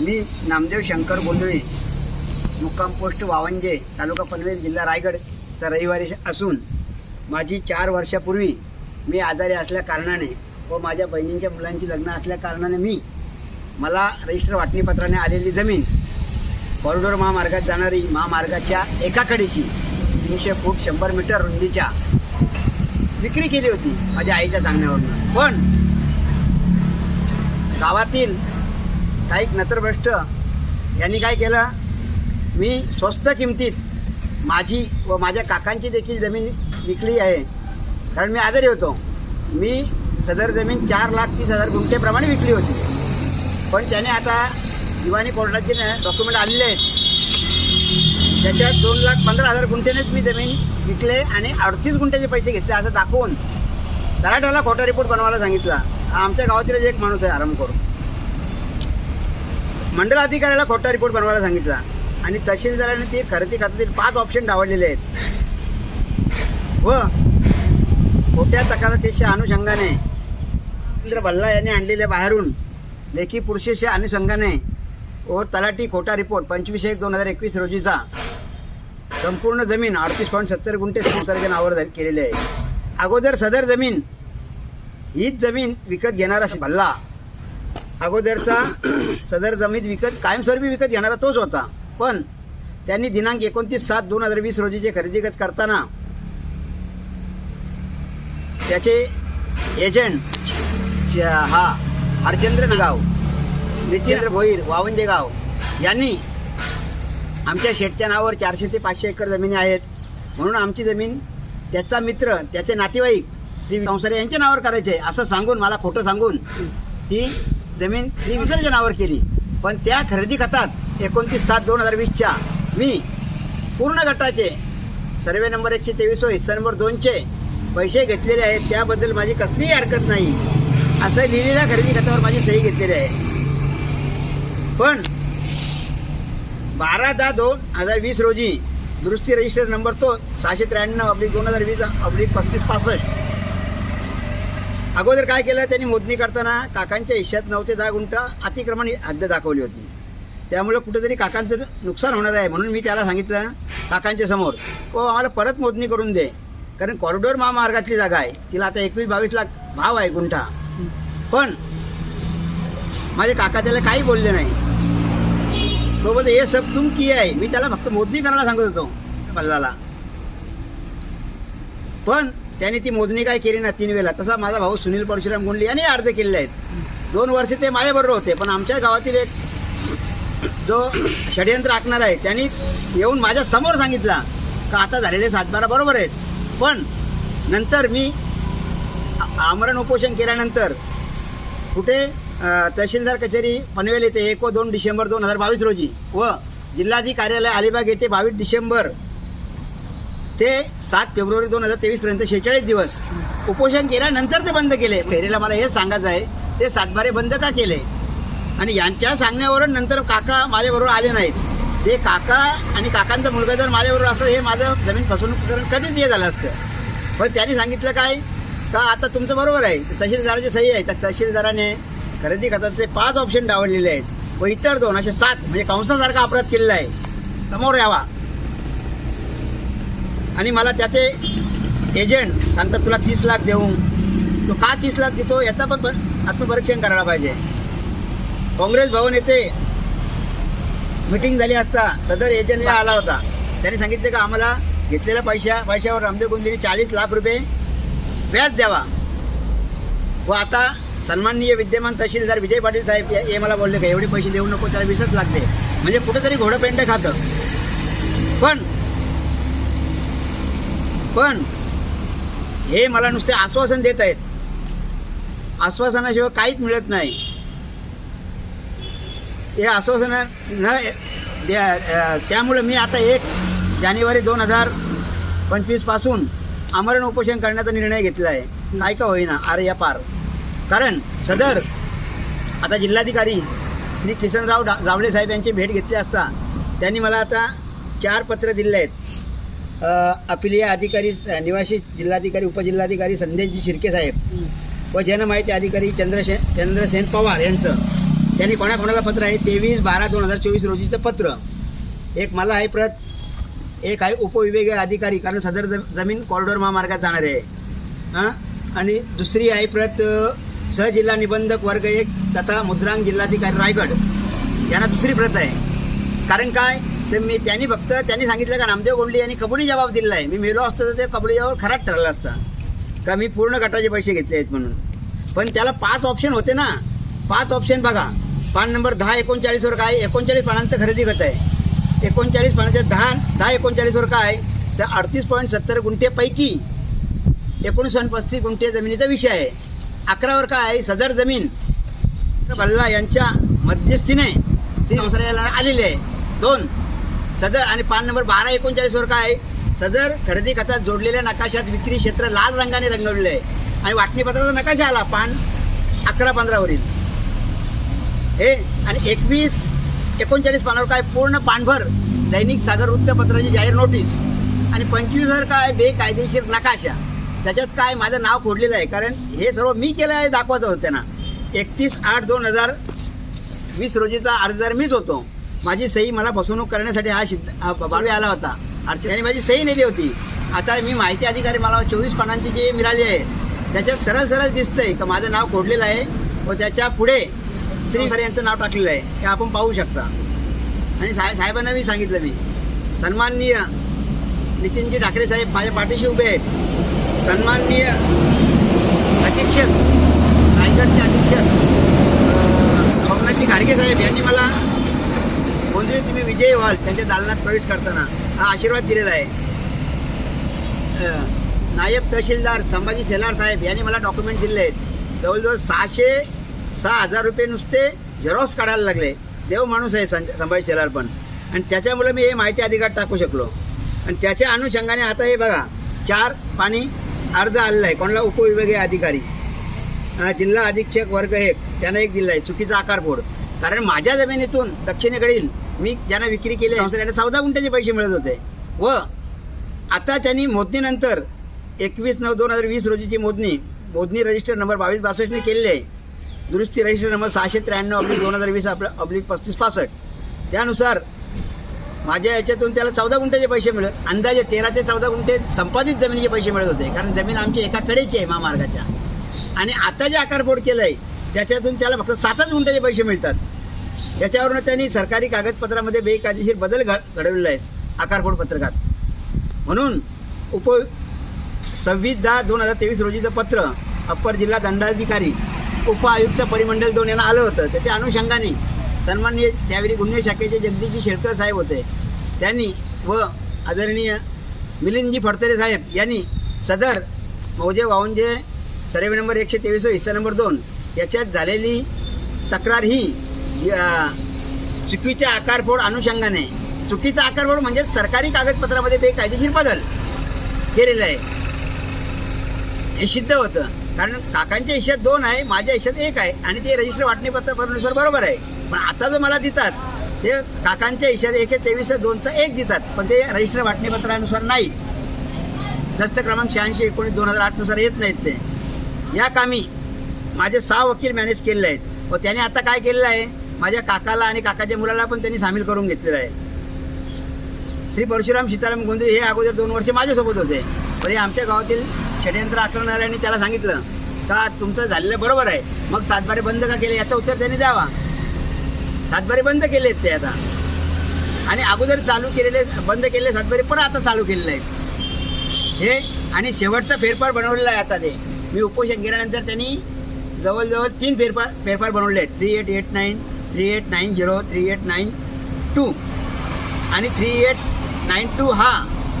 मी नामदेव शंकर गोंधळे मुक्काम पोस्ट वावंजे तालुका पनवेल जिल्हा रायगडचा रहिवारी असून माझी चार वर्षापूर्वी मी आजारी असल्या कारणाने व माझ्या बहिणींच्या मुलांची लग्न असल्या कारणाने मी मला रजिस्टर वाटणीपत्राने आलेली जमीन कॉरिडॉर महामार्गात जाणारी महामार्गाच्या एका कडेची तीनशे फूट शंभर मीटर रुंदीच्या विक्री केली होती माझ्या आईच्या सांगण्यावरून. पण गावातील काही नत्रभ्रष्ट यांनी काय केलं? मी स्वस्त किमतीत माझी व माझ्या काकांची देखील जमीन विकली आहे. कारण मी आजारी होतो. मी सदर जमीन चार लाख तीस हजार गुंठेप्रमाणे विकली होती. पण त्याने आता दिवाणी कोर्टाचे डॉक्युमेंट आणले आहेत. त्याच्यात दोन लाख पंधरा हजार गुंठेनेच मी जमीन विकले आणि अडतीस गुंठ्याचे पैसे घेतले असं दाखवून तराट्याला खोटा रिपोर्ट बनवायला सांगितला. आमच्या गावातील एक माणूस आहे आराम करून. मंडल अधिकाऱ्याला खोटा रिपोर्ट बनवायला सांगितला. आणि तहसीलदाराने ते खरेदी खात्यातील पाच ऑप्शन डावडलेले आहेत. व खोट्या तक्रारीच्या अनुषंगाने रवींद्र भल्ला यांनी आणलेल्या बाहेरून लेखी पुरुषेच्या अनुषंगाने व तलाठी खोटा रिपोर्ट पंचवीस एक दोन हजार एकवीस रोजीचा संपूर्ण जमीन अडतीस पॉईंट सत्तर गुंठे संसर्ग नावावर केलेली आहे. अगोदर सदर जमीन हीच जमीन विकत घेणारा भल्ला अगोदरचा सदर जमीन विकत कायमस्वरूपी विकत घेणारा तोच होता. पण त्यांनी दिनांक एकोणतीस सात दोन हजार वीस रोजीचे खरेदी करताना त्याचे एजंट हा हरचंद्र नगाव नितेंद्र भोईर वावंजे गाव यांनी आमच्या शेटच्या नावावर चारशे ते पाचशे एकर जमिनी आहेत. म्हणून आमची जमीन त्याचा मित्र त्याचे नातेवाईक श्री संसारे यांच्या नावावर करायचे असं सांगून मला खोटं सांगून ती जमीन श्री विसर्जनावर केली. पण त्या खरेदी खतात एकोणतीस सात दोन हजार वीसच्या मी पूर्ण गटाचे सर्वे नंबर एकशे तेवीस हिस्सा नंबर दोनचे पैसे घेतलेले आहेत. त्याबद्दल माझी कसलीही हरकत नाही. असं लिहिलेल्या खरेदी खतावर माझी सही घेतलेली आहे. पण बारा दहा दोन हजार वीस रोजी दुरुस्ती रजिस्टर नंबर तो सहाशे त्र्याण्णव अब्लिक दोन हजार वीस अब्लिक पस्तीस पासष्ट अगोदर काय केलं त्यांनी मोजणी करताना काकांच्या हिश्श्यात नऊ ते दहा गुंठ अतिक्रमण हद्द दाखवली होती. त्यामुळे कुठेतरी काकांचं नुकसान होणार आहे म्हणून मी त्याला सांगितलं काकांच्या समोर हो आम्हाला परत मोजणी करून दे कारण कॉरिडॉर महामार्गातली जागा आहे. तिला आता एकवीस बावीस लाख भाव आहे गुंठा. पण माझे काका त्याला काही बोलले नाही. तो बोलतो हे सब तुम की आहे. मी त्याला फक्त मोजणी करायला सांगत होतो बल्लाला पण त्याने ती मोजणी काय केली ना तीन वेळेला? तसा माझा भाऊ सुनील परशुराम गुंडली यांनी अर्ज केलेले आहेत. दोन वर्ष ते माझ्याबरोबर होते पण आमच्या गावातील एक जो षडयंत्र आखणार आहे त्यांनी येऊन माझ्यासमोर सांगितला का आता झालेले सातबारा बरोबर आहेत. पण नंतर मी आमरण उपोषण केल्यानंतर कुठे तहसीलदार कचेरी पनवेल येथे एक व दोन डिसेंबर दोन हजार बावीस रोजी व जिल्हाधिकारी कार्यालय अलिबाग येथे बावीस डिसेंबर ते सात फेब्रुवारी दोन हजार तेवीस पर्यंत शेहेचाळीस दिवस उपोषण केल्यानंतर ते बंद केले. खैरेला मला हे सांगायचं आहे ते सातबारे बंद का केले? आणि यांच्या सांगण्यावरून नंतर काका माझ्याबरोबर आले नाहीत. ते काका आणि काकांचा मुलगा जर माझ्याबरोबर असं हे माझं जमीन फसवणूक करून कधीच हे झालं असतं. पण त्यांनी सांगितलं काय? का आता तुमचं बरोबर आहे तहसीलदाराची सही आहे. त्या तहसीलदाराने खरेदी खताचे पाच ऑप्शन डावडलेले आहेत. व इतर दोन असे सात म्हणजे कंसासारखा अपराध केलेला आहे. समोर यावा. आणि मला त्याचे एजंट सांगतात तुला तीस लाख देऊ. तो का तीस लाख देतो याचा पण आत्मपरीक्षण करायला पाहिजे. काँग्रेस भवन येथे मिटिंग झाली असता सदर एजंट आला होता. त्यांनी सांगितले का आम्हाला घेतलेल्या पैशा पैशावर रामदेव गोंधळी चाळीस लाख रुपये व्याज द्यावा. व आता सन्माननीय विद्यमान तहसीलदार विजय पाटील साहेब हे- मला बोलले का एवढे पैसे देऊ नको त्याला वीसच लागते म्हणजे कुठेतरी घोडं पेंड खातं. पण पण हे मला नुसते आश्वासन देत आहेत. आश्वासनाशिवाय काहीच मिळत नाही. हे आश्वासन न द्या- त्यामुळे मी आता एक जानेवारी दोन हजार पंचवीसपासून आमरण उपोषण करण्याचा निर्णय घेतला आहे. काय का होईना अरे या पार. कारण सदर आता जिल्हाधिकारी श्री किसनराव जावळे साहेब यांची भेट घेतली असता त्यांनी मला आता चार पत्र दिले आहेत. अपिलीय अधिकारी निवासी जिल्हाधिकारी उपजिल्हाधिकारी संदेशजी शिर्के साहेब व जनमाहिती अधिकारी चंद्रशेन चंद्रसेन पवार यांचं. त्यांनी कोणाकोणाला पत्र आहे? तेवीस बारा दोन हजार चोवीस रोजीचं पत्र. एक मला आहे प्रत एक आहे उपविभागीय अधिकारी कारण सदर जमीन कॉरिडॉर महामार्गात जाणार आहे. हां? आणि दुसरी आहे प्रत सहजिल्हा निबंधक वर्ग एक तथा मुद्रांक जिल्हाधिकारी रायगड. यांना दुसरी प्रत आहे. कारण काय? तर मी त्यांनी फक्त त्यांनी सांगितलं का नामदेव गोंडले यांनी कबुली जबाब दिलेला आहे. मी मेलो असतो तर ते कबुली जबाब खराच ठरला असता. का मी पूर्ण गटाचे पैसे घेतले आहेत म्हणून. पण त्याला पाच ऑप्शन होते ना. पाच ऑप्शन बघा. पान नंबर दहा एकोणचाळीसवर काय? एकोणचाळीस पानांचं खरेदी खत आहे. एकोणचाळीस पानाच्या दहा दहा एकोणचाळीसवर काय? तर अडतीस पॉईंट सत्तर गुंठेपैकी एकोणीस पॉईंट पस्तीस गुंठे जमिनीचा विषय आहे. अकरावर काय? आहे सदर जमीन. भल्ला यांच्या मध्यस्थीने श्री संसाराला आलेली आहे. दोन सदर आणि पान नंबर बारा एकोणचाळीसवर काय? आहे सदर खरेदी खतात जोडलेल्या नकाशात विक्री क्षेत्र लाल रंगाने रंगवलेलं आहे. आणि वाटणीपत्राचा नकाशा आला पान अकरा पंधरावरील हे आणि एकवीस एकोणचाळीस पानावर काय? पूर्ण पानभर दैनिक सागर वृत्तपत्राची जाहीर नोटीस. आणि पंचवीसवर काय? बेकायदेशीर नकाशा. त्याच्यात काय? माझं नाव खोडलेलं आहे. कारण हे सर्व मी केलं आहे दाखवायचं होतं त्यांना. एकतीस आठ दोन हजार वीस रोजीचा अर्जदार मीच होतो माझी सही मला फसवणूक करण्यासाठी हा सिद्ध हा आला होता. अर्चनाने माझी सही नेली होती. आता मी माहिती अधिकारी मला चोवीस पानांची जी मिळाली आहे त्याच्यात सरळ सरळ दिसतंय का माझं नाव खोडलेलं आहे व त्याच्या पुढे श्री सर यांचं नाव टाकलेलं आहे ते आपण पाहू शकता. आणि साहेब साहेबांना मी सांगितलं मी सन्माननीय नितीनजी ठाकरे साहेब माझ्या पाठीशी उभे आहेत. सन्माननीय अधीक्षक रायगडचे अधीक्षक अं, सोमनाथजी साहेब यांनी मला कोणतरी तुम्ही विजयी व्हाल त्यांच्या दालनात प्रवेश करताना. हा आशीर्वाद दिलेला आहे. नायब तहसीलदार संभाजी शेलार साहेब यांनी मला डॉक्युमेंट दिले आहेत. जवळजवळ सहाशे सहा हजार रुपये नुसते झेरॉक्स काढायला लागले. देव माणूस आहे सं- संभाजी शेलार पण. आणि त्याच्यामुळे मी हे माहिती अधिकार टाकू शकलो. आणि त्याच्या अनुषंगाने आता हे बघा चार पाणी अर्ज आलेला आहे. कोणाला उपविभागीय अधिकारी? जिल्हा अधीक्षक वर्ग एक त्यांना एक दिला आहे. चुकीचा आकारपोड. कारण माझ्या जमिनीतून दक्षिणेकडील मी ज्यांना विक्री केली संस्थेला चौदा गुंठ्याचे पैसे मिळत होते. व आता त्यांनी मोजणीनंतर एकवीस नऊ दोन हजार वीस रोजीची मोजणी मोजणी रजिस्टर नंबर बावीस बासष्टने केलेली आहे. दुरुस्ती रजिस्टर नंबर सहाशे त्र्याण्णव अब्लिक दोन हजार वीस आपलं अब्लिक पस्तीस पासष्ट. त्यानुसार माझ्या याच्यातून त्याला चौदा गुंठ्याचे पैसे मिळत अंदाजे तेरा ते चौदा गुंठे संपादित जमिनीचे पैसे मिळत होते कारण जमीन आमची एकाकडेची आहे महामार्गाच्या. आणि आता जे आकारपोड केलं आहे त्याच्यातून त्याला फक्त सातच गुंठ्याचे पैसे मिळतात. याच्यावरून त्यांनी सरकारी कागदपत्रामध्ये बेकायदेशीर बदल घडवलेला आहे. आकारकोड पत्रकात. म्हणून उप सव्वीस दहा दोन हजार तेवीस रोजीचं पत्र अप्पर जिल्हा दंडाधिकारी उपआयुक्त परिमंडल दोन यांना आलं होतं. त्याच्या अनुषंगाने सन्माननीय त्यावेळी गुन्हे शाखेचे जगदीशजी शेळकर साहेब होते. त्यांनी व आदरणीय मिलिंदजी फडतरे साहेब यांनी सदर मौजे वावंजे सर्वे नंबर एकशे तेवीस हिस्सा नंबर दोन याच्यात झालेली तक्रार ही चुकीच्या आकारफोड अनुषंगाने. चुकीचा आकारफोड म्हणजे सरकारी कागदपत्रामध्ये बेकायदेशीर बदल केलेला आहे. हे सिद्ध होतं. कारण काकांच्या हिश्यात दोन आहे माझ्या हिश्यात एक आहे आणि ते रजिस्टर वाटणीपत्रानुसार बरोबर आहे. पण आता जो मला देतात ते काकांच्या हिश्यात एकशे तेवीस दोनचा एक देतात पण ते रजिस्टर वाटणीपत्रानुसार नाही दस्त क्रमांक शहाऐंशी एकोणीस दोन हजार आठनुसार येत नाहीत ते. या कामी माझे सहा वकील मॅनेज केलेले आहेत. व त्याने आता काय केलेलं आहे? माझ्या काकाला आणि काकाच्या मुलाला पण त्यांनी सामील करून घेतलेलं आहे. श्री परशुराम सीताराम गोंधळी हे अगोदर दोन वर्ष माझ्यासोबत होते. पण हे आमच्या गावातील षडयंत्र आचरणाऱ्यांनी त्याला सांगितलं का तुमचं झालेलं बरोबर आहे. मग सातबारे बंद का केले? याचं उत्तर त्यांनी द्यावा. सातबारे बंद केलेत ते आता. आणि अगोदर चालू केलेले बंद केलेले सातबारे परत आता चालू केलेले आहेत. हे आणि शेवटचा फेरफार बनवलेला आहे आता ते. मी उपोषण केल्यानंतर त्यांनी जवळजवळ तीन फेरफार फेरफार बनवले आहेत. Three eight eight nine three eight nine zero three eight nine two आणि थ्री एट नाईन टू हा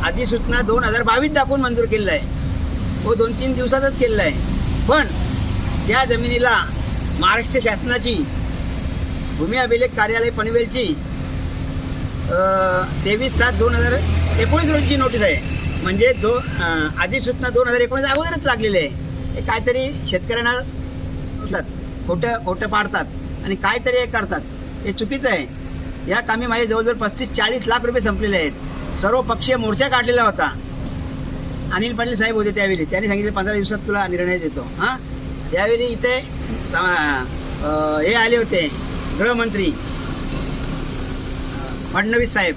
अधिसूचना दोन हजार बावीस दाखवून मंजूर केलेला आहे. तो दोन तीन दिवसातच केलेला आहे. पण त्या जमिनीला महाराष्ट्र शासनाची भूमी अभिलेख कार्यालय पनवेलची तेवीस सात दोन हजार एकोणीस रोजीची नोटीस आहे. म्हणजे दो अधिसूचना दोन हजार एकोणीस अगोदरच लागलेली आहे. हे काहीतरी शेतकऱ्यांना म्हणतात, खोटं खोटं पाडतात आणि काहीतरी हे करतात. हे चुकीचं आहे. या कामी माझे जवळजवळ पस्तीस चाळीस लाख रुपये संपलेले आहेत. सर्व पक्षीय मोर्चा काढलेला होता. अनिल पाटील साहेब होते त्यावेळी. त्यांनी सांगितले पंधरा दिवसात तुला निर्णय देतो. हां? त्यावेळी इथे हे आले होते गृहमंत्री फडणवीस साहेब.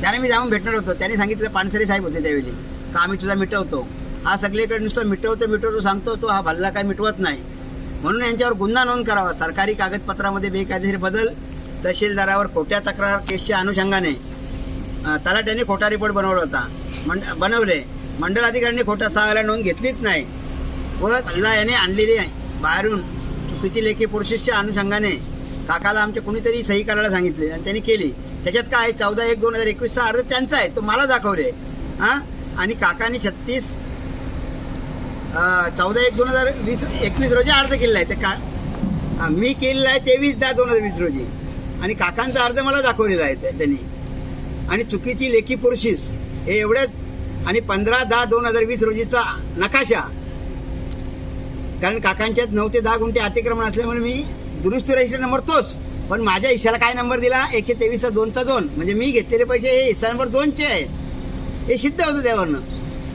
त्याने मी जाऊन भेटणार होतो. त्यांनी सांगितलं पानसरे साहेब होते त्यावेळी. का आम्ही तुझा मिटवतो. हा सगळीकडे नुसतं मिटवतो मिटवतो सांगतो तो हा भल्ला काय मिटवत नाही. म्हणून यांच्यावर गुन्हा नोंद करावा. सरकारी कागदपत्रामध्ये बेकायदेशीर बदल तहसीलदारावर खोट्या तक्रार केसच्या अनुषंगाने. अं, तलाट्याने खोटा रिपोर्ट बनवला होता. मंड बनवले. मंडळ अधिकाऱ्यांनी खोटा सहाला नोंद घेतलीच नाही. व जिल्हा याने आणलेली आहे. बाहेरून चुकीची लेखी प्रोसेसच्या अनुषंगाने काकाला आमच्या कुणीतरी सही करायला सांगितले आणि त्यांनी केली. त्याच्यात काय चौदा एक दोन हजार एकवीसचा अर्ज त्यांचा आहे. तो मला दाखवले. हां? आणि काकाने छत्तीस चौदा एक दोन हजार वीस एकवीस रोजी अर्ज केलेला आहे. ते का मी केलेला आहे तेवीस दहा दोन हजार वीस रोजी. आणि काकांचा अर्ज मला दाखवलेला आहे त्या- त्यांनी. आणि चुकीची लेखी पुरुषीस हे एवढेच आणि पंधरा दहा दोन हजार वीस रोजीचा नकाशा. कारण काकांच्यात नऊ ते दहा गुंठे अतिक्रमण असल्यामुळे मी दुरुस्ती रजिस्टर नंबर तोच पण माझ्या हिश्याला काय नंबर दिला? एकशे तेवीसचा दोनचा दोन. म्हणजे मी घेतलेले पैसे हे हिस्सा नंबर दोनचे आहेत. हे सिद्ध होतं त्यावरनं.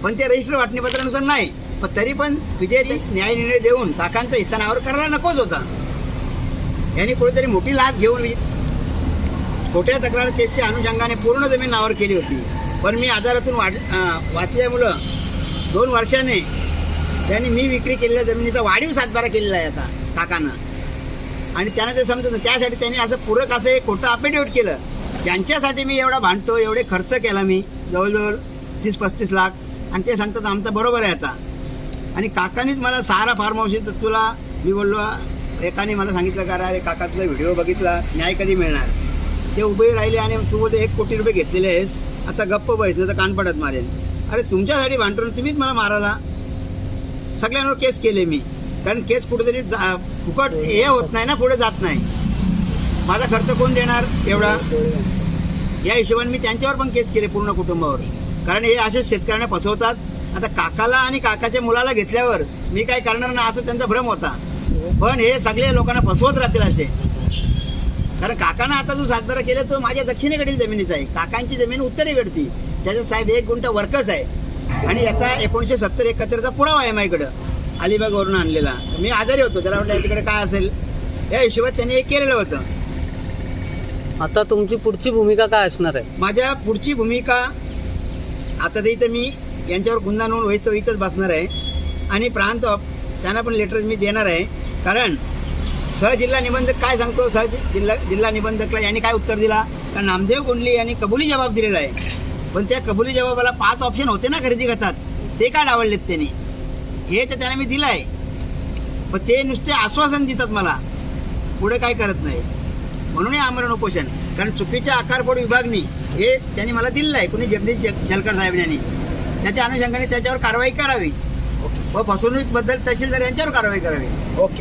पण ते रजिस्टर वाटणीपत्रानुसार नाही. पण तरी पण विजयाची न्याय निर्णय देऊन काकांचा हिस्सा नावावर करायला नकोच होता. यांनी कुठेतरी मोठी लाच घेऊन खोट्या तक्रार केसच्या अनुषंगाने पूर्ण जमीन नावावर केली होती. पण मी आजारातून वाढ अं, वाचल्यामुळं दोन वर्षाने त्यांनी मी विक्री केलेल्या जमिनीचा वाढीव सातबारा केलेला आहे आता काकानं. आणि त्यांना ते समजत त्यासाठी त्यांनी असं पूरक असं एक खोटं अफिडेविट केलं. ज्यांच्यासाठी मी एवढा भांडतो एवढे खर्च केला मी जवळजवळ तीस पस्तीस लाख. आणि ते सांगतात आमचं बरोबर आहे आता. आणि काकानीच मला सारा फार्म हाऊस तर तुला मी बोललो एकाने मला सांगितलं का अरे काका तुझा व्हिडिओ बघितला न्याय कधी मिळणार? ते उभे राहिले आणि तू बोलते एक कोटी रुपये घेतलेले आहेस आता गप्प बैस नाही तर कान पडत मारेल. अरे तुमच्यासाठी भांडून तुम्हीच मला मारायला? सगळ्यांवर केस केले मी. कारण केस कुठेतरी जा- फुकट हे होत नाही ना पुढे जात नाही. माझा खर्च कोण देणार एवढा? या हिशोबाने मी त्यांच्यावर पण केस केले पूर्ण कुटुंबावर. कारण हे असेच शेतकऱ्यांना फसवतात. आता काकाला आणि काकाच्या मुलाला घेतल्यावर मी काय करणार ना असं त्यांचा भ्रम होता. पण हे सगळे लोकांना फसवत राहतील असे. कारण काकानं आता जो सातबारा केला तो माझ्या दक्षिणेकडील जमिनीचा आहे. काकांची जमीन उत्तरेकडची त्याच्यात साहेब एक गुंठ वर्कच आहे. आणि याचा एकोणीशे सत्तर एकाहत्तरचा पुरावा आहे माझ्याकडं. अलिबागवरून आणलेला. मी आजारी होतो. त्याला म्हटलं याच्याकडे काय असेल? या हिशोबात त्यांनी हे केलेलं होतं. आता तुमची पुढची भूमिका काय असणार आहे? माझ्या पुढची भूमिका आता ते इथं मी यांच्यावर गुन्हा नोंद व्हायचं इथंच बसणार आहे. आणि प्रांत त्यांना पण लेटर मी देणार आहे. कारण सहजिल्हा निबंधक काय सांगतो? सह जिल्हा जिल्हा निबंधकला यांनी काय उत्तर दिला? तर नामदेव गोंडली यांनी कबुली जबाब दिलेला आहे. पण त्या कबुली जबाबाला पाच ऑप्शन होते ना खरेदी करतात ते काय डावललेत त्यांनी? हे तर त्यांना मी दिलं आहे. पण ते नुसते आश्वासन देतात मला. पुढे काय करत नाही. म्हणून हे आमरण उपोषण. कारण चुकीच्या आकारपोड विभागनी हे त्यांनी मला दिलेलं आहे. कुणी जगदीश जग- शेलकर साहेब यांनी. त्याच्या अनुषंगाने त्याच्यावर कारवाई करावी. व फसवणुकीबद्दल तहसीलदार यांच्यावर कारवाई करावी. ओके.